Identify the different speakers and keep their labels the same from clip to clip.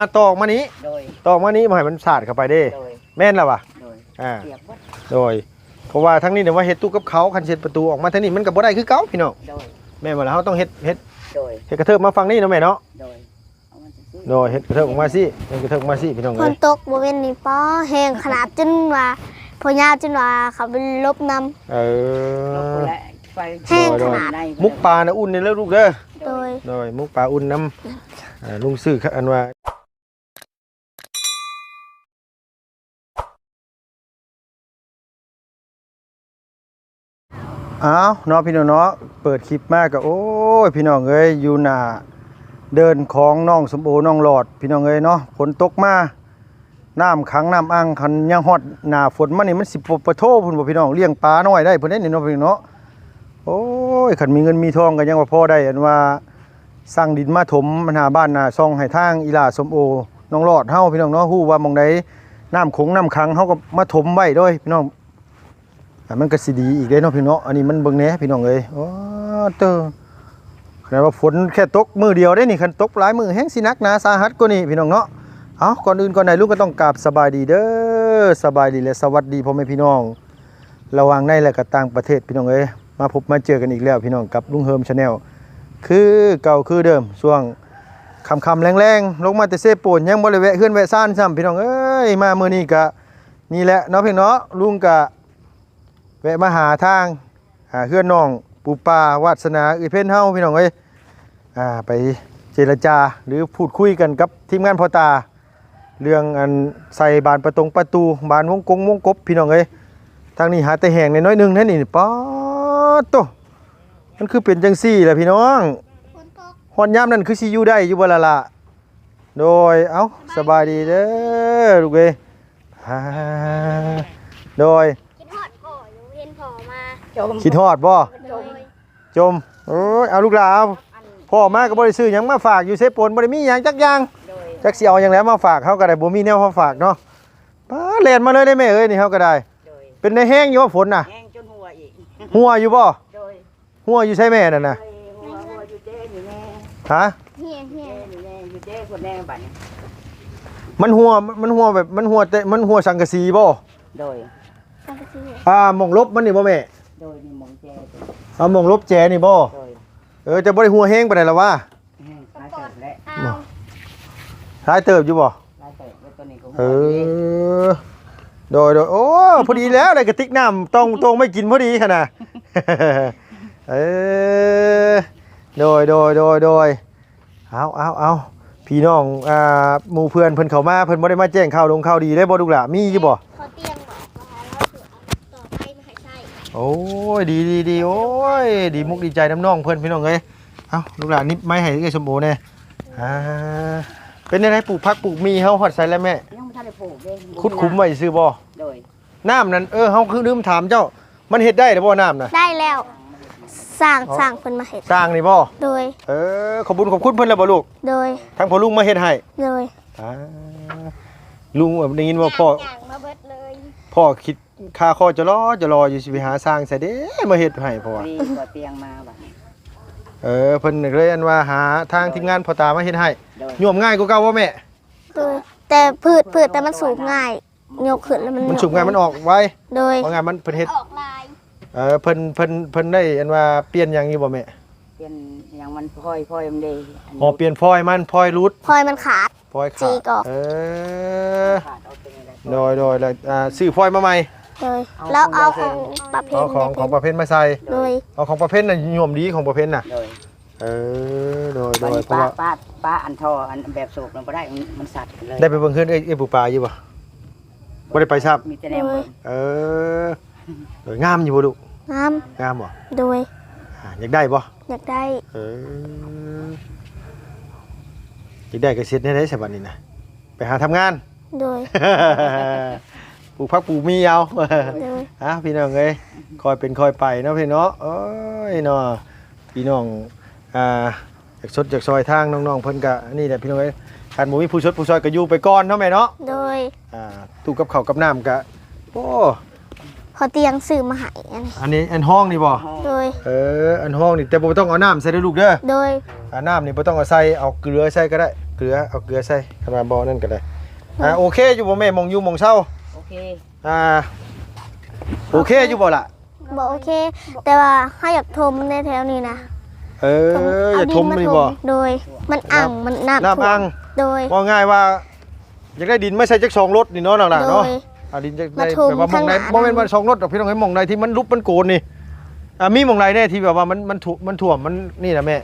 Speaker 1: อะตอกมานี้
Speaker 2: โดย
Speaker 1: ตอกมานี้บ่ให้มันสาดเข้าไปเด้
Speaker 2: โดย
Speaker 1: แม่นแล้ววะ
Speaker 2: โดย
Speaker 1: อ่า
Speaker 2: เปียกวัด
Speaker 1: โดย เพราะว่าทั้งนี้เดี๋ยวว่าเฮ็ดตู้กับเขาคันเช็ดประตูออกมาทางนี้มันก็บ่ได้คือเก่าพี่น้อง
Speaker 2: โดย
Speaker 1: แม่นบ่ล่ะเฮาต้องเฮ็ดเฮ็ด
Speaker 2: โดย
Speaker 1: เฮ็ดกระเทิบมาฟังนี่เนาะแม่เนาะ
Speaker 2: โดย เอามันซื้อ
Speaker 1: โดยเฮ็ดกระเทิบออกมาสิเฮ็ดกระเทิบออกมาสิพี่น้อง
Speaker 3: ฝ
Speaker 1: เอ้
Speaker 3: น
Speaker 1: ย
Speaker 3: ตกบ่เว้นนี่ป้อแห้งขนาดจนว่าพอยาวจนว่าเขาเป็นลบนำ
Speaker 1: เอ
Speaker 2: ลบ
Speaker 1: อ
Speaker 2: และไฟ
Speaker 3: แห้งขนาด
Speaker 2: ใน
Speaker 1: มุกปลานะอุ่นนี่แล้วลูกเด้อ
Speaker 3: โดย
Speaker 1: โดยมุกปลาอุ่นน้ำอ่าลุงซื้ออันว่า อ้าวเนาะพี่น้องเนาะเปิดคลิปมากก็โอ้ยพี่น้องเอ้ยอยู่หน้าเดินของน้องสมโอน้องหลอด พี่น้องเอ้ยเนาะฝนตกมาน้ำขังน้ำอ่างคันยังฮอดหน้าฝนมานี่มันสิบปะโทพุ่นบ่พี่น้องเลี้ยงปลาน้อยได้เพิ่นได้นี่เนาะพี่น้องเนาะโอ้ยคันมีเงินมีทองก็ยังว่าพอได้อันว่าสร้างดินมาถมมันหาบ้านนาซองให้ทางอีหลาสมโอน้องรอดเฮาพี่น้องเนาะฮู้ว่ามองใดน้ำคงน้ำขังเฮาก็มาถมไว้ด้วยพี่น้อง มันก็สิดีอีกเด้เนาะพี่น้องอันนี้มันเบิ่งแน่พี่น้องเอ้ยโอ้เตอขนาดว่าฝนแค่ตกมือเดียวได้นี่คันตกหลายมือแห้งสินักนาสาหัสกว่านี้พี่น้องเนาะเอาก่อนอื่นก่อนใดลูกก็ต้องกราบสบายดีเด้อสบายดีและสวัสดีพ่อแม่พี่น้อง ระว่างในและก็ต่างประเทศพี่น้องเอ้ยมาพบมาเจอกันอีกแล้วพี่น้องกับลุงเฮิมชาแนลคือเก่าคือเดิมช่วงคำคำๆแรงๆลงมาแต่เซโปนยังบริเวะเฮือนแวะซ่านซ้ำพี่น้องเอ้ยมาเมื่อนี้กะนี่แหละเนาะพี่เนาะลุงกะ วะมาหาทางหาเฮือนน้องปูปาวาสนาอือเพ่นเฮาพี่น้องเอ้ยอ่าไปเจรจาหรือพูดคุยกันกับทีมงานพ่อตา เรื่องอันใส่บานประตงประตูบานวงกงวงกบพี่น้องเอ้ยทางนี้หาแต่แห่งในน้อยหนึงแน่นนี่ป๊อดโตมันคือเป็นจังซี่แหละพี่น้องฮอนยามนั่นคือสิอยู่ได้อยู่บล่ะละโดยเอ้าสบายดีเด้อลูกเอ้ยโดย
Speaker 3: คิดฮอดพ่ออยู่เห็นพ่อมา
Speaker 2: จม
Speaker 1: คิดฮอดบ่
Speaker 3: โดย
Speaker 1: จมโอ้ยเอาลูกหลานเอาพ่อมาก็บ่ได้ซื้อหยังมาฝากอยู่เซโปนบ่ได้มีหยังจักอย่าง
Speaker 2: โดย
Speaker 1: จักสิเอาหยังแล้วมาฝากเฮาก็ได้บ่มีแนวมาฝากเนาะป้าเล่นมาเลยได้แม่เอ้ยนี่เฮาก็ได้
Speaker 2: โดย
Speaker 1: เป็นในแห้งอยู่ว่าฝนน่ะ
Speaker 2: แห้งจนหัวอีก
Speaker 1: หัวอยู่บ่
Speaker 2: โดย
Speaker 1: หัวอยู่ใช่แม่นั่นน่ะ
Speaker 2: โดยหัวหัวอยู่เด้อยู่แน่
Speaker 1: ฮะ
Speaker 3: เฮียเฮีย
Speaker 2: เด้อยู่แน่อยู่เด้คนแน่บัดนี้
Speaker 1: มันหัวมันหัวแบบมันหัวแต่มันหัวสังกะสีบ่
Speaker 2: โดย
Speaker 3: สังกะสี
Speaker 1: อ่าหมองลบมันนี่บ่แม่
Speaker 2: โด ยมีหมองแจตัว
Speaker 1: เอาหมองลบแจนี่บ่
Speaker 2: โดย
Speaker 1: เออจะบ่ได้หัวแห้งปานใดล่ะวะ
Speaker 2: แห้งขาเสร็จแล้ว
Speaker 3: เอา
Speaker 1: ท้ายเติบอยู่บ่
Speaker 2: ลายเตะไว้ตัวนี้ก็หั
Speaker 1: เอ
Speaker 2: วอยู่เด้
Speaker 1: อโดยโดยโอ้พอดีแล้วได้กระติกน้ำต้องตรงไม่กินพอดีขนาด เออโดยโดยโดยโดยเอาเอาเอาพี่น้องอ่าหมู่เพื่อนเพิ่นเข้ามาเพิ่นบ่ได้มาแจ้งข่าวลงข่าวดีได้บ่ลูกหล่ะมีอยู่บ่ โอ้ยดีดีดีโอ้ยดีมุกดีใจน้ำน้องเพื่อนพี่น้องเอ้ยเอาลูกหลานนิบไม้ให้ไอ้สมบูรณ์เนี่ยอ่าเป็นยังไงปลูกพักปลูกมีเฮาฮอดใส่แล้วแม่
Speaker 2: ยังไม่ทันได้ปลูกเด้
Speaker 1: คุดคุ้มไว้ซื้อบ่
Speaker 2: โดย
Speaker 1: น้ำนั่นเออเฮาคือลืมถามเจ้า มันเฮ็ดได้หรือบ่น้ำน่ะ
Speaker 3: ได้แล้วสร้างสร้างเพิ่นมาเห็ด
Speaker 1: สร้างนี่บ่
Speaker 3: โดย
Speaker 1: เออขอบคุญขอบคุณเพิ่นแล้วบ่ลูก
Speaker 3: โดย
Speaker 1: ทั้งพ่อลุงมาเฮ็ดให้
Speaker 3: โดย
Speaker 1: อ่าลุงได้ยินว่าพ่อ
Speaker 3: อย่างมาเบิดเลย
Speaker 1: พ่อคิด ค่าข้อจะรอจะรออยู่สิไปหาสร้างใส่เด้มาเฮ็ดให้เพราะว่า
Speaker 2: ดีกว่าเตียงมาบัดนี้
Speaker 1: เออเพิ่นเลยอันว่าหาทางทีมงานพ่อตามาเฮ็ดให้
Speaker 2: โดย
Speaker 1: โยมง่ายกว่าเก่าบ่แม่
Speaker 3: โดยแต่พืชพืชแต่มันสูบง่ายยกขึ้นแล้วมัน
Speaker 1: มันสุกงานมันออกไว
Speaker 3: โดย
Speaker 1: เพราะงานมันเพิ่นเฮ็ด
Speaker 3: ออกลาย
Speaker 1: เออเพิ่นเพิ่นเพิ่นได้อันว่าเปลี่ยนหยังอยู่บ่แม่
Speaker 2: เปลี่ยนอย่างมันพลอยพลอยมันดีนนี้
Speaker 1: อ๋อเปลี่ยนฟอยล์มันฟอยล์รูท
Speaker 3: พลอยมันขาด
Speaker 1: ฟอยล์ขา
Speaker 3: จี
Speaker 1: ด
Speaker 3: กออก
Speaker 1: เออ
Speaker 2: ขาดเอาเป็นอะไร
Speaker 1: โดยโดยแล้วอ่าซื้อฟอยล์มาใหม่
Speaker 3: โดยแล้วเอาของประเภท
Speaker 1: เอาของของประเภทมาใส่
Speaker 3: โดย
Speaker 1: เอาของประเภทน่ะนิยมดีของประเภทน่ะ
Speaker 2: โดย
Speaker 1: เออโดยโด
Speaker 2: บัด
Speaker 1: ย
Speaker 2: นี้
Speaker 1: เพราะ
Speaker 2: ป้า
Speaker 1: ว่า
Speaker 2: ป้าป้าอันท่ออันแบบสูบมันบ่ได้มันมันสัตว์เลย
Speaker 1: ได้ไปเบิ่งเฮือนเอ้ยเอ้ยปูปลาอยู่บ่บ่ได้ไปทราบ
Speaker 2: มีแต่แนวเบิ่ง
Speaker 1: เออโดยงามอยู่บ่ลูก
Speaker 3: น้
Speaker 1: งามบ่ำ
Speaker 3: โดย
Speaker 1: อ่าอยากได้บ่
Speaker 3: อยากได้
Speaker 1: เอออยากได้ก็เฮ็ดได้ได้ซะบัดนี้นะไปหาทำงาน
Speaker 3: โดย
Speaker 1: ปลูกพักปลูกมีเอา
Speaker 3: โดย
Speaker 1: อะพี่น้องเอ้ยคอยเป็นคอยไปเนาะพี่เนาะเอ้ยเนาะพี่น้องอ่าจากสดจากซอยทางน้องๆเพิ่นก็นี่แหละพี่น้องเอ้ยคันบ่มีผู้ชดผู้ซอยก็อยู่ไปก่อนเนาะแม่เนาะ
Speaker 3: โดย
Speaker 1: อ่าตู้กับข้าวกับน้ำก็โอ้
Speaker 3: พอเตียงสื่อมาใหายอันนี้
Speaker 1: อันนี้อันห้องนี่บ่
Speaker 2: ห้อง
Speaker 3: โดย
Speaker 1: เอออันห้องนี่แต่บ่ต้องเอาน้ำใส่เด้อลูกเด้อ
Speaker 3: โดย
Speaker 1: อ่าน้ำนี่บ่ต้องเอาใส่เอาเกลือใส่ก็ได้เกลือเอาเกลือใส่ขนาดบ่นั่นก็ได้อ่าโอเคอยู่บ่แม่มองอยู่มองเช้า
Speaker 2: โอเค
Speaker 1: อ่าโอเคอยู่บ่ล่ะ
Speaker 3: บอกโอเค แต่ว่าให้อยากทมในแถวนี้นะ
Speaker 1: เอออย่าทมนี่บ่
Speaker 3: โดย มันอ่างมันน้ำ
Speaker 1: น้ำอัง
Speaker 3: โดย
Speaker 1: ว่าง่ายว่าอยากได้ดินไม่ใช่จักสองรถนี่เนาะนั่นล่ะ
Speaker 3: โด
Speaker 1: เนาะ
Speaker 3: ย
Speaker 1: อ่าดินจะ
Speaker 3: มา
Speaker 1: ได้
Speaker 3: ถม
Speaker 1: แบบว่ามองไหน
Speaker 3: ข้างหน้า
Speaker 1: บ่แม่นว่าสองรถดอกพี่น้องให้มองไหนที่มันลุบมันโกนนี่อ่ามีมองไหนแน่ที่แบบว่ามันมันถูมันถ่วมมันนี่นะแม่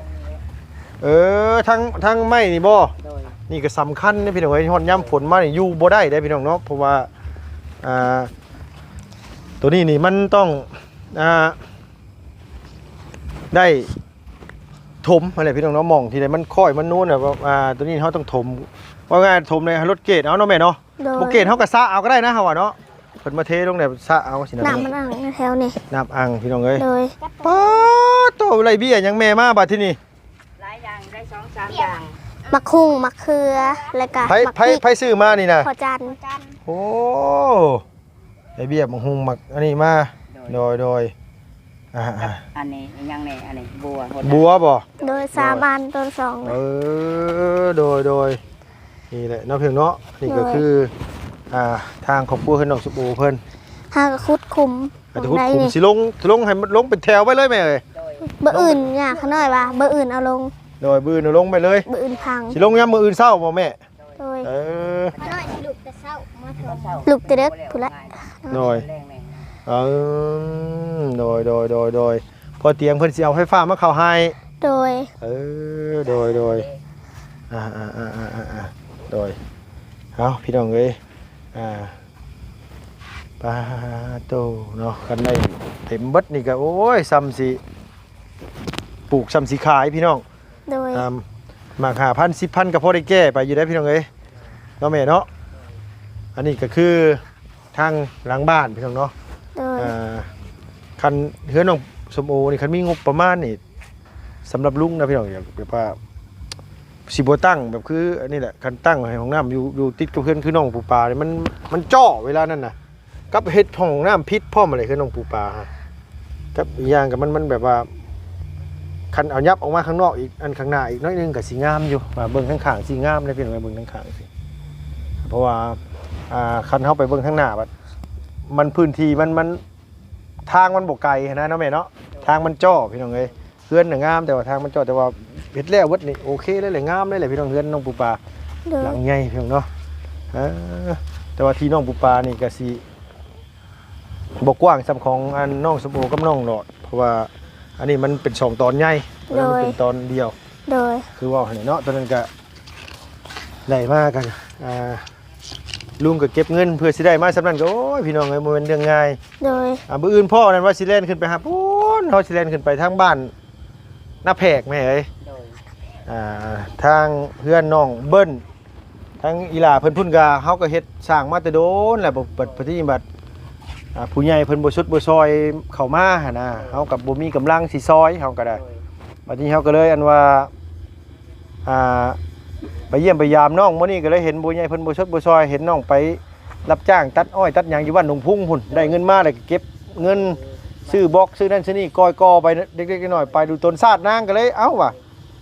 Speaker 1: เออทั้งทั้งไม้นี่บ่
Speaker 2: โดย
Speaker 1: นี่ก็สำคัญนะพี่น้องเอ้ยฮ้อนย่ำฝนมานี่อยู่บ่ได้ได้พี่น้องเนาะเพราะว่า อ่าตัวนี้นี่มันต้องอ่าได้ถมอะไรพี่น้องเนาะมองที่ใดมันค่อยมันนู้นน่ะว่าอ่าตัวนี้เฮาต้องถมว่าง่ายถมในรถเกตเอาเนาะแม่เนาะ
Speaker 3: โดย
Speaker 1: บ่เกตเฮาก็ซะเอาก็ได้นะเฮาว่าเนาะเพิ่นมาเทลงได้ซะเอาสินะ
Speaker 3: น้ำมันอ่างในแถวนี้
Speaker 1: น้ำอ่างพี่น้องเอ้ย
Speaker 3: โดย
Speaker 1: ป๊าดโตไรเบี้ยยังแม่มาบัดที่นี่
Speaker 2: หลายอย่างได้สองสามอย่าง
Speaker 3: มะคุงมะเขือแล้วก็
Speaker 1: ไผ
Speaker 3: มะ
Speaker 1: ไผ
Speaker 3: พริก
Speaker 1: ไผซื้อมานี่นะ
Speaker 3: พอจันทร์
Speaker 1: โอ้ไอเบี้ยมังหุงมักอันนี้มาโดยโดยอ่า
Speaker 2: กับอันนี้ยังนี่อันนี้บัวหด
Speaker 1: ๆบัวบ่
Speaker 3: โดยสาบานต้นสอง
Speaker 1: เออโดยโดยนี่แหละเนาะเพียงเนาะนี่ก็คืออ่าทางครอบครัวเพิ่นน้องสุบูเพิ่น
Speaker 3: หากคุดคุม
Speaker 1: อาจจะคุด
Speaker 3: ได้
Speaker 1: คุม
Speaker 3: นี่
Speaker 1: สิลงสิลงให้มันลงเป็นแถวไปเลยแม่เอ้ย
Speaker 2: โดย
Speaker 3: เบอร์อื่นเนี่ยเขาหน่อยว่าเบอร์อื่นเอาลง
Speaker 1: โดยบื้อเอาลงไปเลย
Speaker 3: เบอร์อื่นพัง
Speaker 1: สิลงยามมื้ออื่นเช้าบ่แม่
Speaker 3: โดย
Speaker 1: เออ
Speaker 3: ลูกแต่เศร้ามาเถ
Speaker 2: เศร้า
Speaker 3: ลูกแต่เด็กผู้ละ
Speaker 1: โดย
Speaker 2: แรงแน่
Speaker 1: เออโดยโดยโดยโดยพอเตียงเพิ่นสิเอาไฟฟ้ามาเข้าให้
Speaker 3: โดย
Speaker 1: เออโดยโดยอ่าอ่าอ่าอ่าอ่าอ่าโดยเอาพี่น้องเอ้ยอ่าปาโตเนาะกันได้เต็มเบิดนี่ก็โอ้ยซ้ำสิปลูกซ้ำสิขายพี่น้อง
Speaker 3: โดย
Speaker 1: อ่าหมากหาพันสิบพันก็พอได้แก้ไปอยู่ได้พี่น้องเอ้ยเนาะแม่เนาะ อันนี้ก็คือทางหลังบ้านพี่น้องเนาะ
Speaker 3: โดย
Speaker 1: อ่าคันเฮือนน้องสมโอนี่คันมีงบประมาณนี่สำหรับลุงนะพี่น้องอย่างแบบว่าสิบ่ตั้งแบบคืออันนี้แหละคันตั้งให้ห้องน้ำอยู่อยู่ติดกับเพื่อนคือน้องปูปลานี่มันมันจ่อเวลานั้นน่ะกับเฮ็ดห้องน้ำพิษพร้อมอะไรคือน้องปูปลาฮะกับอีกอย่างกับมันมันแบบว่า คันเอายับออกมาข้างนอกอีกอันข้างหน้าอีกน้อยหนึงก็สิงามอยู่ว่าเบิ่งข้างๆสิงามเลยพี่น้องเบิ่งข้างๆสิเพราะว่า อ่าคันเฮาไปเบิ่งข้างหน้าบัดมันพื้นที่มันมันทางมันบกไกลนะเนาะแม่เนาะทางมันจ่อพี่น้องเอ้ยเฮือนน่ะงามแต่ว่าทางมันจ่อแต่ว่าเฮ็ดแล้วเบิดนี่โอเคเลยแหละงามเลยแหละพี่น้องเฮือนน้องปูปลา
Speaker 3: โดย
Speaker 1: หลังใหญ่พี่น้องเนาะเออแต่ว่าที่น้องปูปลานี่ก็สิบ่กว้างสำของอันน้องสมโอกับน้องหลอด เพราะว่าอันนี้มันเป็นสองตอนใหญ่อันนั้นมันเป็นตอนเดียว
Speaker 3: โดย
Speaker 1: คือว่าให้เนาะตอนนั้นก็ได้มากันอ่า ลุงก็เก็บเงินเพื่อสิได้มาสำนั้นก็โอ้ยพี่น้องเอ้ยบ่แม่นเรื่องง่าย
Speaker 3: โดย
Speaker 1: อ่าบื้ออื่นพ่อนั่นว่าสิเลนขึ้นไปหาปูนเขาสิเลนขึ้นไปทางบ้านหน้าแพกแม่เอ้ย
Speaker 2: โดย
Speaker 1: อ่าทางเพื่อนน้องเบิ้ลทางอีหลาเพิ่นพุ่นกาเฮาก็เฮ็ดสร้างมาแต่โดนแหละบ่เปิดปฏิบัติอ่าผู้ใหญ่เพิ่นบ่สุดบ่ซอยเข้ามาหั่นนะเฮากับบ่มีกำลังสิซอยเฮาก็ได้
Speaker 2: โดย
Speaker 1: บัดนี้เฮาก็เลยอันว่าอ่า ไปเยี่ยมไปยามน้องมื้อนี้ก็เลยเห็นผู้ใหญ่เพิ่นบ่สุดบ่ซอยเห็นน้องไปรับจ้างตัดอ้อยตัดหยังอยู่บ้านหนองพุ่งพุ่นได้เงินมาแล้วก็เก็บเงินซื้อบล็อกซื้อนั่นซื้อนี่กอยกอไปเด็กๆน้อยๆไปดูต้นซาดนางก็เลยเอ้าว่ะ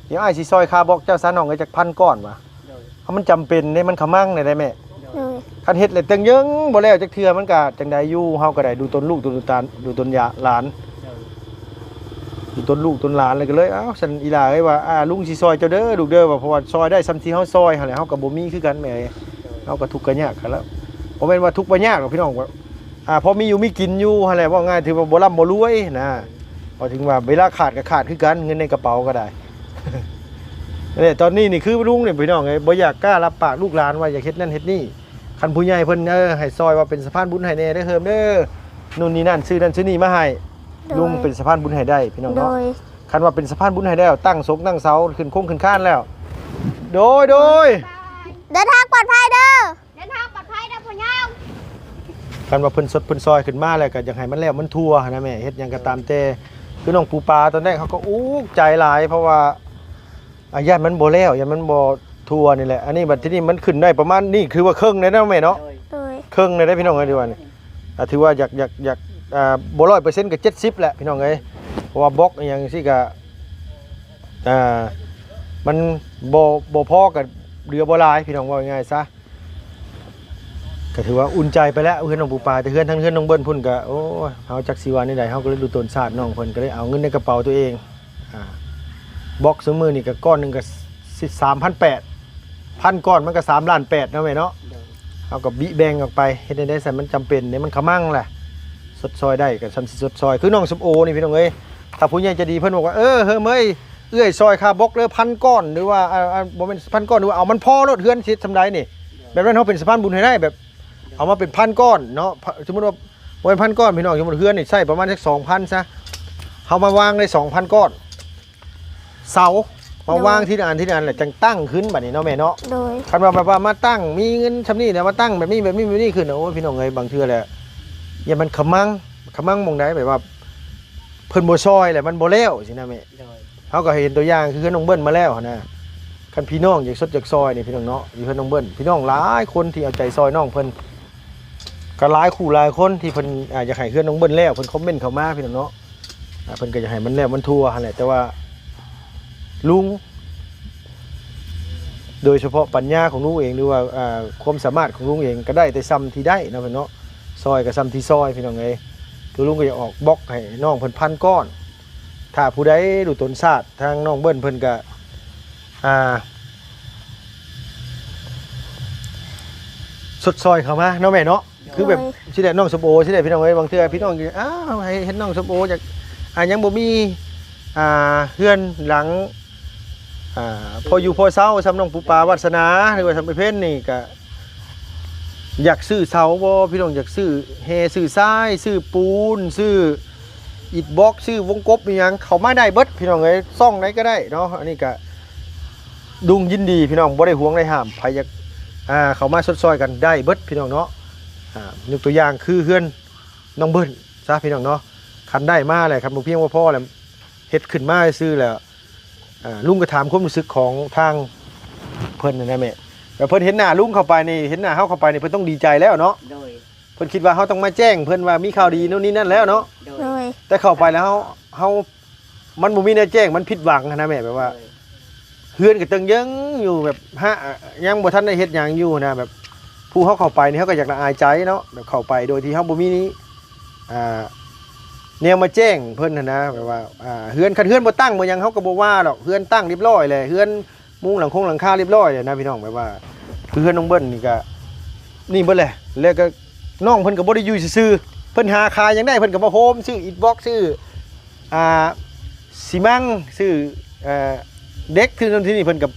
Speaker 1: เดี๋ยวไอ้ายสิซอยคาบล็อกเจ้าซาน้องก็จากพันก้อนว่ะ
Speaker 2: โดย
Speaker 1: เพราะมันจำเป็นเนี่ยมันขมั่งเนี่ยได้แม่
Speaker 3: โดย
Speaker 1: คันเฮ็ดเลยเตึงเยิงบ่แล้วจักเทื่อมันก็จังไดอยู่เฮาก็ได้ดูต้นลูกต้นตาลดูต้นยาหลาน
Speaker 2: โดย
Speaker 1: ดูต้นลูกต้นหลานเลยก็เลยเอ้าฉันอีหลาเอ้ยว่าอ่าลุงสิซอยเจ้าเด้อลูกเด้อว่าเพราะว่าซอยได้ซ้ำที่เฮาซอยหั่นแหละเฮาก็บ่มีคือกันแม่เอ้ยเฮาก็ทุกข์ก็ยากกันแล้วบ่แม่นว่าทุกข์บ่ยากหรอกพี่น้องว่าอ่าพอมีอยู่มีกินอยู่หั่นแหละว่าง่ายถือว่าบ่ร่ำบ่รวยนะพอถึงว่าเวลาขาดก็ขาดคือกันเงินในกระเป๋าก็ได้เนี่ยตอนนี้นี่คือลุงเนี่ยพี่น้องไงบ่อยากกล้ารับปากลูกหลานว่าอยากเฮ็ดนั่นเฮ็ดนี่คันผู้ใหญ่เพิ่นเออให้ซอยว่าเป็นสะพานบุญให้แน่เด้เฮิมเด้อนู่นนี่นั่นซื้อนั่นซื้อนี่มาให้
Speaker 3: โดย
Speaker 1: ลุงเป็นสะพานบุญให้ได้พี่น้อง
Speaker 3: โด
Speaker 1: เนาะ
Speaker 3: ย
Speaker 1: คันว่าเป็นสะพานบุญให้ได้แล้วตั้งศกตั้งเสาขึ้นโค้งขึ้นข้านแล้ว โดยโดย
Speaker 3: เดินทางปลอดภัยเด้อ
Speaker 4: เดินทางปลอดภัยนะพ่อยาว
Speaker 1: คันว่าเพิ่นสดเพิ่นซอยขึ้นมาแล้วก็อยากให้มันแล้วมันทั่วนะแม่เฮ็ดหยังก็ตามแต่คือน้องปูปลาตอนแรกเขาก็อู้ใจหลาย เพราะว่าอาญาตมันบ่แล้วยานมันบ่ทั่วนี่แหละอันนี้บัดที่นี่มันขึ้นได้ประมาณนี่คือว่าครึ่งเลยนะแม่เนาะ
Speaker 2: โดย
Speaker 3: โดย
Speaker 1: ครึ่งเลยได้พี่น้องเอ้ยดีกว่านี่อ่าถือว่าอยากอยากอยาก อ่าบ่ร้อยเปอร์เซ็นต์ก็70แหละพี่น้องเอ้ยเพราะว่าบล็อกอหย่างซี่ก็อ่ามันบ่บ่พอกับเรือบ่หลายพี่น้องว่าง่ายๆซะก็ถือว่าอุ่นใจไปแล้วเพื่อนน้องปูปลาแต่เพื่อนทั้งเพื่อนน้องเบิ้ลพุ่นก็โอ้ยเฮาจักสิว่านี่ใดเฮาก็เลยดูตนศาสตร์น้องเพิ่นก็เลยเอาเงินในกระเป๋าตัวเองอ่าบล็อกซื้อมือนี่ก็ก้อนหนึงก็3,800พันแปดพันก้อนมันก็3ล้าน8เนาะแม่เนาะ เอากับบิแบงออกไปเฮ็ดให้ได้ใส่มันจำเป็นเนี่ยมันขมั่งแหละ สดซอยได้กับซันสิสดซอย คือน้องสมโอนี่พี่น้องเอ้ยถ้าผู้ใหญ่จะดีเพิ่นบอกว่าเออเฮ้ยเมยเอื้อยซอยคาบกเด้อพันก้อนหรือว่าอ่าอ่าบ่แม่นพันก้อนหรือว่าเอามันพอรถเฮือนสิทำไดนี่ แบบนั้นเฮาเป็นสะพานบุญให้ได้แบบ เอามาเป็นพันก้อนเนาะสมมุติว่าบ่เป็นพันก้อนพี่น้องสมมุติเฮือนนี่ใช้ประมาณสัก2,000ซะเฮามาวางได้2,000ก้อน เสามาวางที่อันที่อันแหละจังตั้งขึ้นบัดนี้เนาะแม่เนาะ
Speaker 3: โดย
Speaker 1: คันว่าแบบว่ามาตั้งมีเงินชำนี่เนี่ยมาตั้งแบบนี้แบบนี้แบบนี้ขึ้นน่ะโอ้ยพี่น้องเอ้ยบางเทื่อแหละ อย่ามันขมังขมังหมองใดแบบว่าเพิ่นบ่ซอยแหละมันบ่แล้วสินะแม่
Speaker 2: โดย
Speaker 1: เฮาก็เห็นตัวอย่างคือเพิ่นน้องเบิ้ลมาแล้วหั่นนะคันพี่น้องอยากสดอยากซอยนี่พี่น้องเนาะอยู่เพิ่นน้องเบิ้ลพี่น้องหลายคนที่เอาใจซอยน้องเพิ่นก็หลายคู่หลายคนที่เพิ่นอ่าอยากให้เพื่อนน้องเบิ้ลแล้วเพิ่นคอมเมนต์เข้ามาพี่น้องเนาะอ่าเพิ่นก็อยากให้มันแล้วมันทั่วหั่นแหละแต่ว่า ลุง โดยเฉพาะปัญญาของลุงเองหรือว่าอ่าความสามารถของลุงเองก็ได้แต่ซ้ำที่ได้นะพี่เนาะ ซอยกับซ้ำที่ซอยพี่น้องเอ้ยคือลุงก็จะออกบล็อกให้น้องเพิ่นพันก้อน ถ้าผู้ใดดูตนศาสตร์ทางน้องเบิ้ลเพิ่นก็อ่าสดซอยเข้ามาเนาะแม่เนาะคือแบบสิได้น้องสมโอสิได้พี่น้องเอ้ยบางเทื่อพี่น้องก็อ้าวให้เห็นน้องสมโอจากอ่ายังบ่มีอ่าเฮือนหลังอ่าพออยู่พอเศร้าสำนองปูปลาวัสนาหรือว่าสำไปเพ่นนี่ก็ อยากซื้อเสาบ่พี่น้องอยากซื้อเฮซื้อทรายซื้อปูนซื้ออิฐบล็อกซื้อวงกบอีหยังเขาไมาได้เบิดพี่น้องเอ้ยซ่องไหนก็ได้เนาะอันนี้ก็ดุงยินดีพี่น้องบ่ได้ห่วงได้ห้ามใครอยากอ่าเขามาสดซอยกันได้เบิดพี่น้องเนาะอ่ายกตัวอย่างคือเฮือนน้องเบิ้ลซะพี่น้องเนาะคันได้มาแหละครับบ่เพียงว่าพ่อแหละเฮ็ดขึ้นมาซื้อแล้วอ่าลุงก็ถามความรู้สึกของทางเพิ่นนนะแม่ แต่เพิ่นเห็นหน้าลุงเข้าไปนี่เห็นหน้าเฮาเข้าไปนี่เพิ่นต้องดีใจแล้วเนาะ
Speaker 2: โดย
Speaker 1: เพิ่นคิดว่าเฮาต้องมาแจ้ง เพิ่นว่ามีข่าวดีโน่นนี่นั่นแล้วเนาะ
Speaker 2: โดย
Speaker 3: โดย
Speaker 1: แต่เข้าไปแล้วเฮาเฮามันบ่มีแนวแจ้งมันผิดหวังนะแม่แบบว่าเฮือนก็ตึงยังอยู่แบบฮะยังบ่ทันได้เฮ็ดหยังอยู่นะแบบ ผู้เฮาเข้าไปนี่เฮาก็อยากละอายใจเนาะแบบเข้าไปโดยที่เฮาบ่มีนี้อ่าแนวมาแจ้งเพิ่นน่ะนะแบบว่าอ่าเฮือนคันเฮือนบ่ตั้งบ่หยังเฮาก็บ่ว่าดอกเฮือนตั้งเรียบร้อยเลยเฮือน มุงหลังคงหลังคาเรียบร้อยเลยนะพี่น้องแบบว่าคือเฮือนน้องเบิ้ลนี่ก็นี่เบิดเลยแล้วก็น้องเพิ่นก็บ่ได้อยู่ซื่อๆเพิ่นหาขายหยังได้เพิ่นก็มาโฮมซื้ออิฐบล็อกซื้ออ่าซีมังซื้อเอ่อเด็กที่นั่นที่นี่เพิ่นก็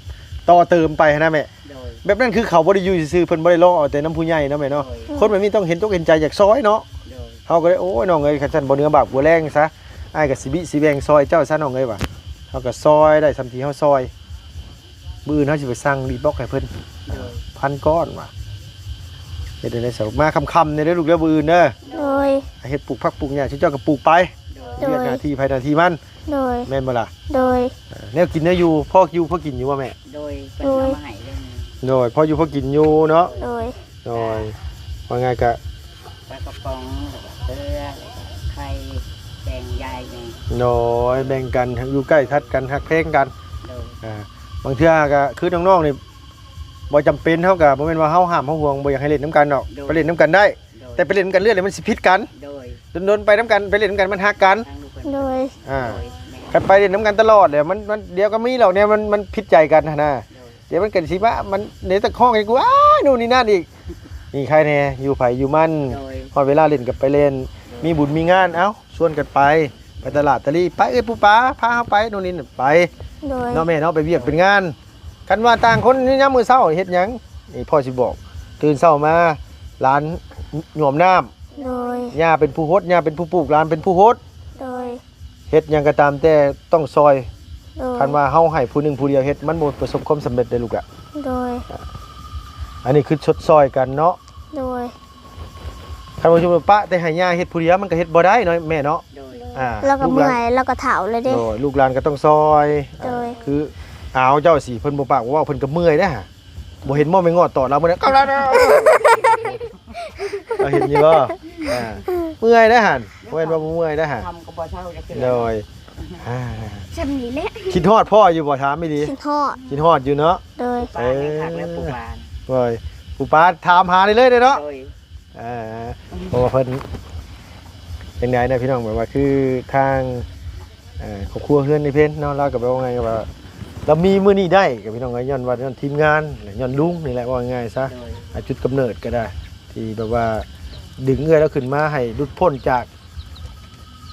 Speaker 1: ต่อเติมไปนะแม่
Speaker 2: โดย
Speaker 1: แบบนั้นคือเขาบ่ได้อยู่ซื่อๆเพิ่นบ่ได้รอเอาแต่น้ำผู้ใหญ่เนาะแม่เนาะ
Speaker 2: โดย
Speaker 1: คนแบบนี้ต้องเห็นตกเห็นใจอยากซอยเนาะ
Speaker 2: โดย
Speaker 1: เฮาก็เลยโอ้ยน้องเอ้ยคันซั่นบ่เนื้อบาปบ่แรงซะอ้ายก็สิบิสิแบ่งซอยเจ้าซะน้องเอ้ยว่ะเฮาก็ซอยได้สำทีเฮาซอย มื้ออื่นเฮาสิไปสั่งดีบ็อกให้เพิ่น
Speaker 2: โดย
Speaker 1: พันก้อนว่ะเฮ็ดได้เสามาค่ำๆเนี่ยเด้อลูกเด้อมื้ออื่นเด้อ
Speaker 3: โดย
Speaker 1: ให้เฮ็ดปลูกผักปลูกหญ้าที่เจ้าก็ปลูกไป
Speaker 2: โดย
Speaker 3: โดย
Speaker 1: เรียกหน้าที่ภายหน้าที่มัน
Speaker 3: โดย
Speaker 1: แม่นบ่ล่ะ
Speaker 3: โดย
Speaker 1: เออแนวกินแนวอยู่พ่ออยู่พ่อกินอยู่ว่าแม่
Speaker 2: โดยเป็นเอามาให้เรื่องนี้
Speaker 1: โดยพ่ออยู่พ่อกินอยู่เนาะ
Speaker 3: โดย
Speaker 1: โดยว่าไงก็
Speaker 2: ปลากระป๋องเกลือไข่แดงยายนี่
Speaker 1: โดยแบ่งกันอยู่ใกล้ทัดกันฮักเพลงกัน
Speaker 2: โดย
Speaker 1: อ่า บางเทื่อก็คือน้องๆนี่บ่จำเป็นเท่ากับบ่แม่นว่าเฮาห้ามเฮาห่วงบ่อยากให้เล่นน้ำกันดอกไปเล่นน้ำกันได้
Speaker 2: โดย
Speaker 1: แต่ไปเล่นน้ำกันเรื่อยเลยมันสิผิดกัน
Speaker 2: โดย
Speaker 1: โดนๆไปน้ำกันไปเล่นน้ำกันมันฮักกัน
Speaker 2: ทางลูกเป็น
Speaker 3: โดย
Speaker 1: อ่า
Speaker 2: โดยแม่
Speaker 1: กันไปเล่นน้ำกันตลอดเลยมันมันเดี๋ยวก็มีแล้วเนี่ยมันมันผิดใจกันนะนะ
Speaker 2: โดย
Speaker 1: เดี๋ยวมันเกิดสิว่ามันเดี๋ยวตะข้องกันกูอ้ายนู่นนี่นั่นอีกนี่ใครแน่อยู่ไผอยู่มัน
Speaker 2: โดย
Speaker 1: พอเวลาเล่นกับไปเล่น มีบุญมีงานเอ้าชวนกันไปไปตลาดตะลี่ไปเอ้ยปูป้าพาเฮาไปนู่นนี่นั่นไป
Speaker 3: โดย
Speaker 1: เนาะแม่เนาะไปเวียกเป็นงานกันว่าต่างคนนี่ยามมื้อเช้าเฮ็ดหยังนี่พ่อสิบอกตื่นเช้ามาหลานหน่วมน้ำ
Speaker 3: โดย
Speaker 1: ย่าเป็นผู้ฮดย่าเป็นผู้ปลูกหลานเป็นผู้ฮด
Speaker 3: โดย
Speaker 1: เฮ็ดหยังก็ตามแต่ต้องซอย
Speaker 3: โดย
Speaker 1: คันว่าเฮาให้ผู้หนึงผู้เดียวเฮ็ดมันบ่ประสบความสำเร็จเด้อลูกอะ
Speaker 3: โดย
Speaker 1: อันนี้คือชดซอยกันเนาะ
Speaker 3: โดย
Speaker 1: คันว่าชุมว่าปะแต่ให้ย่าเฮ็ดผู้เดียวมันก็เฮ็ดบ่ได้เนาะแม่เนาะ
Speaker 2: โดย
Speaker 1: อ่า
Speaker 3: แล้วก็
Speaker 1: ลู
Speaker 3: เมื่
Speaker 1: ห
Speaker 3: อ
Speaker 1: ลาน
Speaker 3: ยแล้วก็เถาเลยเด้
Speaker 1: โดยลูกหลานก็ต้องซอยอ่า
Speaker 3: โดย
Speaker 1: คือเอาเจ้าสิเพิ่นบ่ปากว่าเพิ่นก็เมื่อยเด้อฮะบ่เห็นหม้อไม่งอดตอดเรามื้อนั้นกำลังเราเห็นอยู่บ่อ่าเมื่อยเด้อหั่นบ่เห็นว่าบ่เมื่อยเด้อหั่น
Speaker 2: ทำกระบอกเช่าจะขึ้น
Speaker 1: โดยอ่า
Speaker 4: จำนี้แหละ
Speaker 1: คิดฮอดพ่ออยู่บ่ถามไม่ดี
Speaker 3: คิดฮอด
Speaker 1: คิดฮอดอยู่เนาะ
Speaker 3: โดย
Speaker 2: ปลาให้คักแล้วปูปลา
Speaker 1: เว้ยปู่ป้าถามหาได้เลยเด้อเนาะ
Speaker 2: โดย
Speaker 1: อ่าเพราะว่าเพิ่น เป็นไงนะพี่น้องแบบว่าคือทางเอ่อครอบครัวเพื่อนในเพิ่นเนาะเราก็แบบว่าไงว่าเรามีมื้อนี้ได้กับพี่น้องไงย้อนว่าย้อนทีมงานหรือย้อนลุงนี่แหละว่าง่ายๆซะ
Speaker 2: โดย
Speaker 1: อาจุดกำเนิดก็ได้ ที่แบบว่าดึงเอื้อยแล้วขึ้นมาให้หลุดพ้นจาก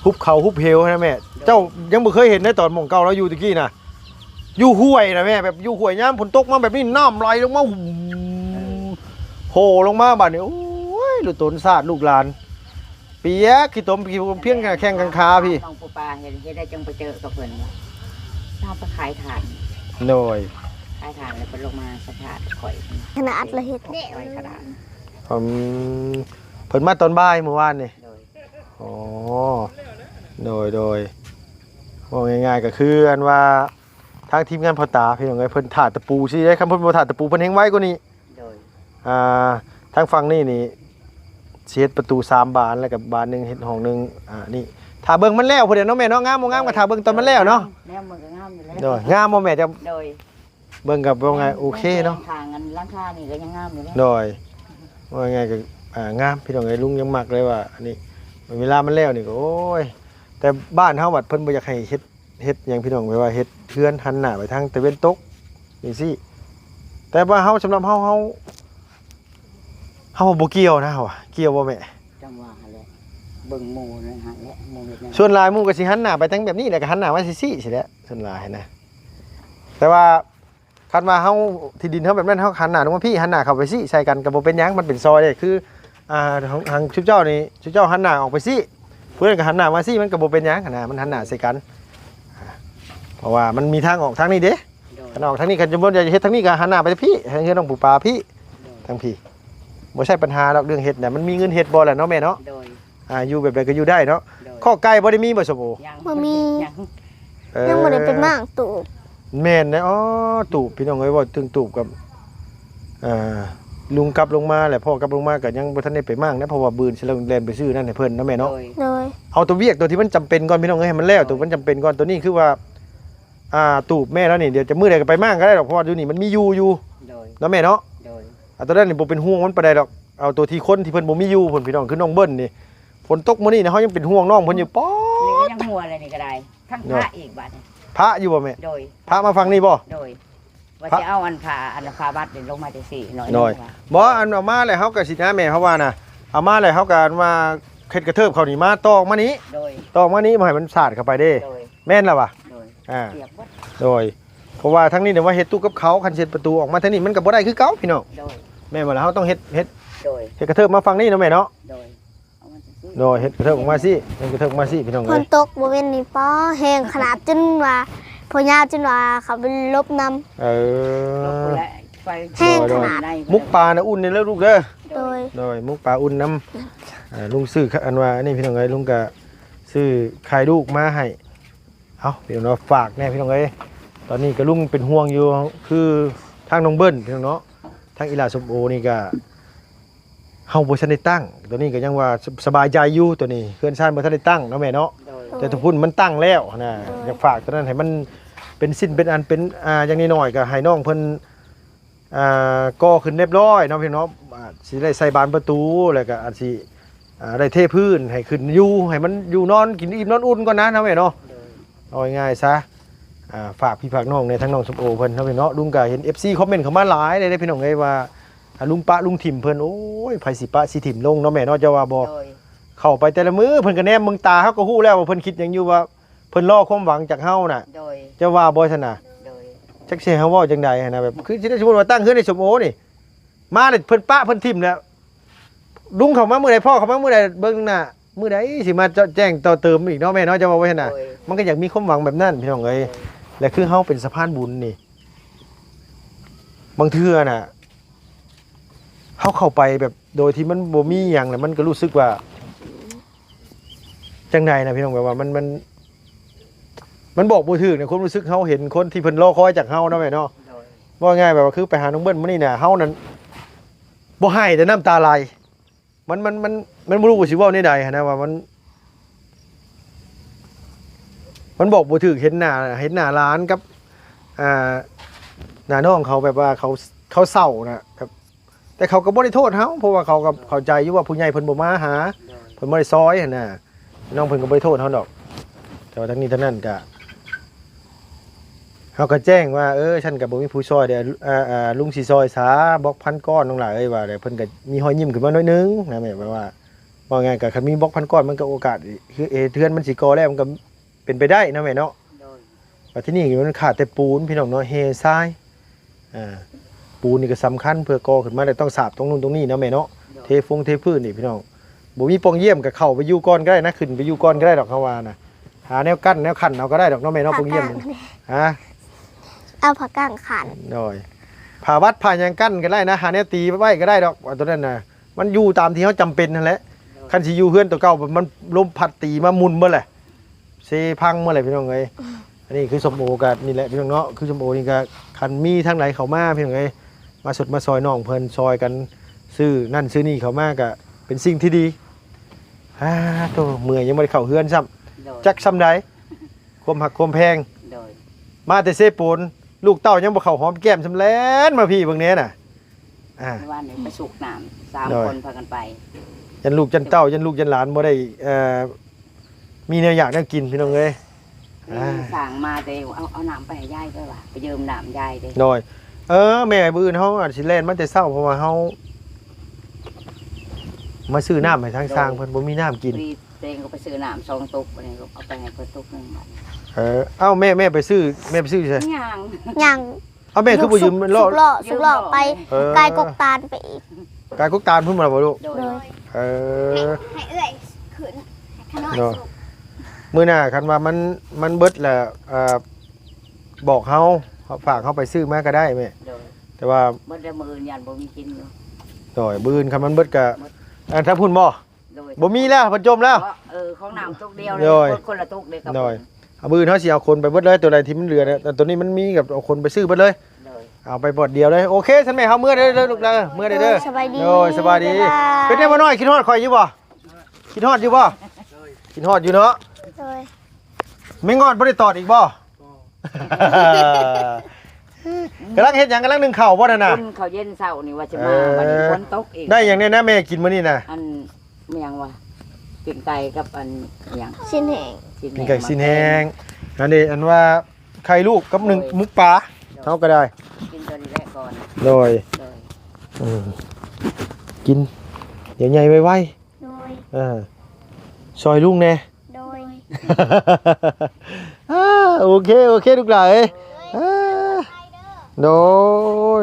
Speaker 1: ฮุบเขาฮุบเฮวนะแม่เจ้ายังบ่เคยเห็นในตอนหม่องเก่าเราอยู่ตะกี้น่ะอยู่ห้วยนะแม่แบบอยู่ห้วยยามฝนตกมาแบบนี้น้ำไหลลงมาหุ่มโหลงมาบัดนี้โอ้ยลูกตนสาดลูกหลาน เปียกขี้ตมขี้เพี้ยนกันแข่งกันคาพี่
Speaker 2: น้องปูปลาเห็นเฮ็ดได้จังไปเจอกับเพิ่นว่าน้าไปขายถ่าน
Speaker 1: หน่อย
Speaker 2: ขายถ่านแล้วเพิ่นลงมาสะพาดข่อย
Speaker 3: ขนาดละเฮ็ด
Speaker 2: ข่อยกระดาน
Speaker 1: ผมเพิ่นมาตอนบ่ายเมื่อวานนี่
Speaker 2: โดย
Speaker 1: อ๋อโดยโดยบอกง่ายๆก็คืออันว่าทางทีมงานพอตาพี่น้องเอ้ยเพิ่นถาดตะปูสิได้คำเพิ่นบ่ถาดตะปูเพิ่นเฮงไว้กว่านี้
Speaker 2: โดย
Speaker 1: อ่าทางฝั่งนี้นี่สิ เฮ็ดประตูสามบานแล้วกับบานหนึงเฮ็ดห้องหนึงอ่านี่ถ้าเบิ่งมันแล้วพุ่นเด้อเนาะแม่เนาะงามบ่งามก็ถ้าเบิ่งตอนมันแล้วเนาะ
Speaker 2: แนวมือก็งามอยู่แล้ว
Speaker 1: โดยงามบ่แม่จะ
Speaker 2: โดย
Speaker 1: เบิ่งกับว่าไงโอเคเนาะ
Speaker 2: ทางอันร้านค้านี่ก็ยังงามอยู่แล้ว
Speaker 1: โดยว่าไงก็อ่างามพี่น้องเอ้ยลุงยังมักเลยว่าอันนี้เวลามันแล้วนี่ก็โอ้ยแต่บ้านเฮาบัดเพิ่นบ่อยากให้เฮ็ดเฮ็ดหยังพี่น้องไว้ว่าเฮ็ดเฮือนหันหน้าไปทางตะเวนตกนี่สิแต่ว่าเฮาสำหรับเฮาเฮา เฮาบ่เกี่ยวนะเฮาอะเกี่ยวบ่แม่
Speaker 2: จังหวะแหละเบิ่งหมู่นะฮะและหมู่เฮ็ดแนว
Speaker 1: ส่วนหลายหมู่ก็สิหันหน้าไปทางแบบนี้แหละก็หันหน้ามาสิสิสิแหละส่วนหลายนะแต่ว่าคันว่าเฮาที่ดินเฮาแบบนั้นเฮาหันหน้าลงมาพี่หันหน้าเข้าไปสิใส่กันก็บ่เป็นหยังมันเป็นซอยเด้คืออ่าของทางชุบเจ้านี่ชุบเจ้าหันหน้าออกไปสิเพื่อนก็หันหน้ามาสิมันก็บ่เป็นหยังหันหน้ามันหันหน้าใส่กันอ่าเพราะว่ามันมีทางออกทางนี้เด้
Speaker 2: โดย
Speaker 1: คันออกทางนี้กันจมบ่จะเฮ็ดทางนี้ก็หันหน้าไปพี่ให้เฮ็ดน้องปูปลาพี่ทางพี่ บ่ใช่ปัญหาดอกเรื่องเฮ็ดน่ะมันมีเงินเฮ็ดบ่ล่ะเนาะแม่เนาะ
Speaker 2: โดย
Speaker 1: อ่าอยู่แบบใดก็อยู่ได้เนาะ
Speaker 2: โดย
Speaker 1: ข้อไก่บ่ได้มีบ่สมโอ
Speaker 2: ยัง
Speaker 3: บ่มี
Speaker 2: ยัง
Speaker 1: เอ่อ
Speaker 3: ยังบ่ได้เป็นมากตูบ
Speaker 1: แม่นนะอ๋อตูบพี่น้องเอ้ยว่าถึงตูบกับอ่าลุงกลับลงมาแหละพ่อกลับลงมาก็ยังบ่ทันได้ไปมั่งนะเพราะว่าบืนสิลงแล่นไปซื้อนั่นให้เพิ่นนะแม่เนาะ
Speaker 2: โดย
Speaker 3: โดย
Speaker 1: เอาตัวเวียกตัวที่มันจำเป็นก่อนพี่น้องเอ้ยให้มันแล้วตัวมันจำเป็นก่อนตัวนี้คือว่า อ่าตูบแม่แล้วนี่เดี๋ยวจะมื้อใดก็ไปมั่งก็ได้ดอกเพราะว่าอยู่นี่มันมีอยู่อยู่
Speaker 2: โดย
Speaker 1: เนาะแม่เนาะ
Speaker 2: โดย
Speaker 1: เอาตัวนั้นนี่บ่เป็นห่วงมันปานใดดอกเอาตัวที่คนที่เพิ่นบ่มีอยู่เพิ่นพี่น้องคือน้องเบิ้ลนี่ฝนตกมื้อนี้นะเฮายังเป็นห่วงน้องเพิ่นอยู่ป๊อ
Speaker 2: นี่ก็ยังหัวอะไรนี่ก็ได้ ทั้งพระอีกบัดนี่
Speaker 1: พระอยู่บ่แม่
Speaker 2: โดย
Speaker 1: พระมาฟังนี่บ่
Speaker 2: โดย ว่า
Speaker 1: พระ
Speaker 2: จะเอาอันขาอันขาบัดนี่ลงมาจังซี่หน่อย
Speaker 1: หน่อย
Speaker 2: ว่า
Speaker 1: บ่อันเอามาแล้วเฮาก็สินะแม่เขาว่าน่ะเอามาแล้วเฮาก็อันว่าเฮ็ดกระเทิบเข้านี่มาตอกมานี้
Speaker 2: โดย
Speaker 1: ตอกมานี้บ่ให้มันสาดเข้าไปเด้
Speaker 2: โดย
Speaker 1: แม่นล่ะวะ
Speaker 2: โดย
Speaker 1: อ่า
Speaker 2: เปียกวัด
Speaker 1: โดย เพราะว่าทั้งนี้เนี่ยว่าเฮ็ดตู้กับเขาคันเช็ดประตูออกมาทางนี้มันก็บ่ได้คือเก่าพี่น้อง
Speaker 2: โดย
Speaker 1: แม่นบ่ล่ะเฮาต้องเฮ็ดเฮ็ด
Speaker 2: โดย
Speaker 1: เฮ็ดกระเทิบมาฟังนี่เนาะแม่เนาะ
Speaker 2: โดยเอามาจังซี่
Speaker 1: โดยเฮ็ดกระเทิบออกมาสิเฮ็ดกระเทิบออกมาสิพี่น้อง
Speaker 3: ฝ
Speaker 1: เอ้
Speaker 3: น
Speaker 1: ย
Speaker 3: ตกบ่แม่นนี่ป้อแห้งขนาดจนว่าพ่อยาวจนว่าเขาไปลบนำ
Speaker 1: เอ
Speaker 2: ลง
Speaker 1: อ
Speaker 2: ไปแล้วไฟ
Speaker 3: แห้งขนาด
Speaker 2: ใน
Speaker 1: มุกปลาน่ะอุ่นนี่แล้วลูกเด้อ
Speaker 3: โดย
Speaker 1: โดยมุกปลาอุ่นน้ำอ่าลุงซื้ออันว่าอันนี้พี่น้องเอ้ยลุงก็ซื้อไข่ลูกมาให้เอาพี่น้องเนาะฝากแน่พี่น้องเอ้ยตอนนี้ก็ลุงเป็นห่วงอยู่คือทางน้องเบิ้ลพี่น้องเนาะ ทางอีหลาสมโอนี่ก็เฮาบ่ทันได้ตั้ง ตัวนี้ก็ยังว่าสสบายใจอยู่ตัวนี้เพื่อนชาติบ่ทันได้ตั้งเนาะแม่เนาะ
Speaker 2: โดย
Speaker 1: แต่ถ้าพุ่นมันตั้งแล้วนะอยากฝากตัวนั้นให้มันเป็นสิ้นเป็นอันเป็นอ่าอย่างน้อยๆก็ให้น้องเพิ่นอ่าก่อขึ้นเรียบร้อยเนาะพี่น้องอ่าสิได้ใส่บานประตูแล้วก็อาจสิอ่าได้เทพื้นให้ขึ้นอยู่ให้มันอยู่นอนกินอิ่มนอนอุ่นก่อนนะเนาะแม่เนาะ
Speaker 2: โดย
Speaker 1: เอาง่ายๆซะอ่า ฝากพี่ฝากน้องในทั้งน้องสมโอเพิ่นเนาะพี่เนาะลุงก็เห็น FC คอมเมนต์เข้ามาหลายเลยเด้พี่น้องเอ้ยว่าอ่าลุงปะลุงถิ่มเพิ่นโอ้ยไผสิปะสิถิ่มลงเนาะแม่เนาะจะว่าบ่
Speaker 2: โดย
Speaker 1: เข้าไปแต่ละมือเพิ่นก็แนมมึงตาเขาก็ฮู้แล้วว่าเพิ่นคิดหยังอยู่ว่าเพิ่นรอความหวังจากเฮาน่ะ
Speaker 2: โดย
Speaker 1: จะว่าบ่ซั่นน่ะ
Speaker 2: โดย
Speaker 1: จักสิเฮาเว้าจังใดหันน่ะแบบคือสิได้สมมุติว่าตั้งขึ้นในสมโอนี่มาเลยเพิ่นปะเพิ่นทิ่มแล้วลุงเข้ามามื้อใดพ่อเข้ามามื้อใดเบิ่งหน้ามื้อใดสิมาแจ้งต่อเติมอีกเนาะแม่เนาะจะว่าไว้หั่นน่ะ
Speaker 2: โดย
Speaker 1: มันก็อยากมีความหวังแบบนั้นพี่น้องเอ้ย และคือเฮาเป็นสะพานบุญนี่ บางเทื่อน่ะเฮาเข้าไปแบบโดยที่มันบ่มีหยังแล้วมันก็รู้สึกว่า จังใดนะพี่น้องแบบว่ามันมัน มันบอกบ่ถูกในความรู้สึกเฮาเห็นคนที่เพิ่นรอคอยจากเฮาเนาะแม่เนาะว่าง่ายแบบว่าคือไปหาน้องเบิ้ลมื้อนี้น่ะเฮานั้นบ่ให้แต่น้ำตาไหลมันมันมันมันบ่รู้ว่าสิเว้าในใดนะว่ามัน มันบอกบ่ถูกเห็นหน้าเห็นหน้าร้านกับอ่าหน้าน้องเขาแบบว่าเขาเขาเศร้านะแบบแต่เขาก็บ่ได้โทษเฮาเพราะว่าเขาก็เข้าใจอยู่ว่าผู้ใหญ่เพิ่นบ่มาหาเพิ่นบ่ได้ซอยหั่นน่ะน้องเพิ่นก็บ่ได้โทษเฮาดอก แต่ว่าทั้งนี้ทั้งนั้นก็เฮาก็แจ้งว่าเออฉันก็บ่มีผู้ซอยเด้ออ่าอ่าลุงสิซอยซาบอกพันก้อนน้องหลายเอ้ยว่าเด้เพิ่นก็มีรอยยิ้มขึ้นมาหน่อยนึงนะแม่ว่าว่าว่าไงก็คันมีบอกพันก้อนมันก็โอกาสคือเอเทือนมันสิกอแล้วมันก็ เป็นไปได้นะแม่เนาะ
Speaker 2: โดย
Speaker 1: ว่าที่นี่มันขาดแต่ปูนพี่น้องเนาะเฮทรายอ่าปูนนี่ก็สำคัญเพื่อก่อขึ้นมาได้ต้องสาบตรงนู้นตรงนี้นะแม่เนาะ
Speaker 2: โดย
Speaker 1: เทฟงเทพื้นนี่พี่น้องบ่มีปองเยี่ยมกับเข้าไปอยู่ก่อนก็ได้นะขึ้นไปอยู่ก่อนก็ได้ดอกเขาว่านะหาแนวกั้นแนวขันเอาก็ได้ดอกเน้องแม่เนาะปองเยี่ยมนี่ฮะ
Speaker 3: เอาผักกางขัน
Speaker 1: หน่อยผ่าวัดผ่าหยังกั้นก็ได้นะหาแนวตีไว้ก็ได้ดอกว่าตัวนั้นน่ะมันอยู่ตามที่เขาจำเป็นนั่นแหละคันสิอยู่เฮือนตัวเก่ามันลมพัดตีมามุนเมื่อไหร่เซพังเมื่อไหร่พี่น้องเอ้ยอันนี้คือสมโอกับนี่แหละพี่น้องเนาะคือสมโอนี่ก็คันมีทั้งไหลายเขามาพี่น้องเอ้ยมาสดมาซอยน้องเพิ่นซอยกันซื้อนั่นซื้อนี่เขามากะเป็นสิ่งที่ดีฮ่าโตเมื่อยยังไม่ได้เข้าเฮือนซ้
Speaker 2: โดยำ
Speaker 1: จักซ้ำใดความหักความแพง
Speaker 2: โดย
Speaker 1: มาแต่เซปูนลูกเต้ายังบ่เข้าหอมแก้มสำแลนมาพี่เบางเนี้ยน่ะอ่า
Speaker 2: เมื่อวานนี้ไปสุกน้ำสาม
Speaker 1: โดย
Speaker 2: คนพากันไป
Speaker 1: ยันลูกยันเต้ายันลูกยันหลานบ่ได้เอ่อ มีแนวอยากแนวกินพี่น้องเอ้ยอ่า
Speaker 2: สั่งมาเตเอาเอาน้ำไปให้ยายด้วยว่ะไปยืมน้ำยายเด้
Speaker 1: หน่อยเออแม่บื้อนเฮาอาจสิแล่นมาแต่เช้าเพราะว่าเฮามาซื้อน้ำให้ทางสร้างเพิ่นบ่มีน้ำกิน
Speaker 2: พอดีเตงก็ไปซื้อน้ำสองตุกอะไรก็เอาไปให้เพิ่นตุกหนึงบาท
Speaker 1: เออเอ้าแม่แม่ไปซื้อแม่ไปซื้อใช่
Speaker 2: ย่าง
Speaker 3: อย่าง
Speaker 1: เอ้าแม่คือบ่ยืม
Speaker 3: สุ
Speaker 1: ล่อก
Speaker 3: หล่อสุกหล่อไป
Speaker 1: เออกา
Speaker 3: ยกกตาลไปอีก
Speaker 1: กายกุกตาลเพิ่นมาแล้วบ่ลูก
Speaker 2: โดย
Speaker 3: เลย
Speaker 1: เออ
Speaker 4: ให้เอื่อยขืนให้ขนอย
Speaker 1: เนาะ
Speaker 4: สุก
Speaker 1: มื้อหน้าคันว่ามันมันเบิดแล้วเอ่อบอกเฮาฝากเฮาไปซื้อมาก็ได้แม่
Speaker 2: โดย
Speaker 1: แต่ว่า
Speaker 2: เมื่อเดือนมือยันบ่มีกินอยู่
Speaker 1: หน่อยบื้นคันมันเบิดก็อันถ้าพุ่นบ่
Speaker 2: โดย
Speaker 1: บ่มีแล้วเพิ่นจมแล้ว
Speaker 2: เพราะเออของน้ำตุกเดียว
Speaker 1: โดย
Speaker 2: คนคนละตุกเดียวกับ
Speaker 1: โดยเอาบื้นเฮาสิเอาคนไปเบิดเลยตัวใดที่มันเหลือเนี่ยแต่ตัวนี้มันมีกับเอาคนไปซื้อเบิดเลย
Speaker 2: โดย
Speaker 1: เอาไปบดเดียวเลยโอเคฉันแม่เฮาเมื่อได้อเด้อลูกเด้อเมื่อได้เด้อ
Speaker 3: สบายดี
Speaker 1: โอ้ยสบายดี
Speaker 3: บ๊ายบาย
Speaker 1: เป็นได้บ่น้อยคิดฮอดข่อยอยู่บ่คิดฮอดอยู่บ่คิดฮอดอยู่เนาะ
Speaker 3: เลย
Speaker 1: ไม่งอดบ่ได้ตอดอีกบ่ กำลังเฮ็ดหยังกำลังนึ่งข้าวบ่นั่นน่ะ
Speaker 2: คนเขาเย็นเช้านี่ว่าจะ
Speaker 1: เอ
Speaker 2: มา
Speaker 1: อ
Speaker 2: วันนี้ฝนตกอีก
Speaker 1: ได้หยังเนี่ยนะแม่กินมื้อนี้น่ะ
Speaker 2: อันเมียงวะปิ่งไก่กับอันเมียง
Speaker 3: ชิ้นแหง
Speaker 2: ชิ้น
Speaker 1: กินไก่สินแห้งอันนี้อันว่าไข่ลูกกับหนึ่งมุกปลาเท่าก็ได้
Speaker 2: กินตัวนี้แรกก่อน
Speaker 1: โดย
Speaker 2: เลย
Speaker 1: อืมกิน เดี๋ยวใหญ่ไว
Speaker 3: โดย
Speaker 1: ๆเออซอยลุงแน่
Speaker 3: โดย
Speaker 1: อ่าโอเค โอเคลูกหลานเอ้ยอ่าโดย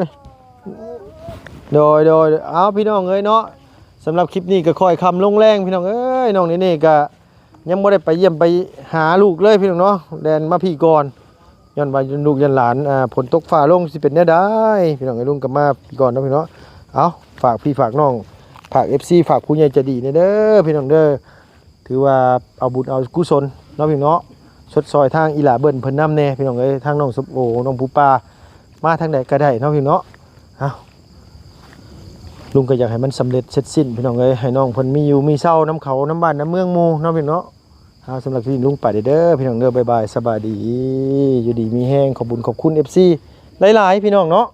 Speaker 1: โดยโดยเอาพี่น้องเอ้ยเนาะสำหรับคลิปนี้ก็ค่อยคำลงแรงพี่น้องเอ้ยน้องนี่นี่ก็ยังไม่ได้ไปเยี่ยมไปหาลูกเลยพี่น้องเนาะแดนมาพี่ก่อนย้อนว่าลูกยันหลานอ่าผลตกฟ้าลงสิเป็นแน่ได้พี่น้องไอ้ลุงก็มาพี่ก่อนเนาะพี่น้องเอาฝากพี่ฝากน้องฝาก FC ฝากผู้ใหญ่ใจะดีเนี่ยเด้อพี่น้องเด้อ ถือว่าเอาบุญเอากุศลเนาะพี่เน้องชดซอยทางอีหลาเบิ่นเพิ่นนำแน่พี่น้องเอ้ยทางน้องสมโอน้องปูปลามาทางใดก็ได้เนาะพี่เนาะเอาลุงก็อยากให้มันสำเร็จเสร็จสิ้นพี่น้องเอ้ยให้น้องเพิ่นมีอยู่มีเศร้าน้ำเขาน้ำบ้านน้ำเมืองหมู่เนาะพี่เนาะเอาสำหรับพี่ลุงไปเด้อพี่น้องเด้อบ๊ายบายสบายดี อยู่ดีมีแห้งขอบคุญขอบคุณ FC หลายๆพี่น้องเนาะ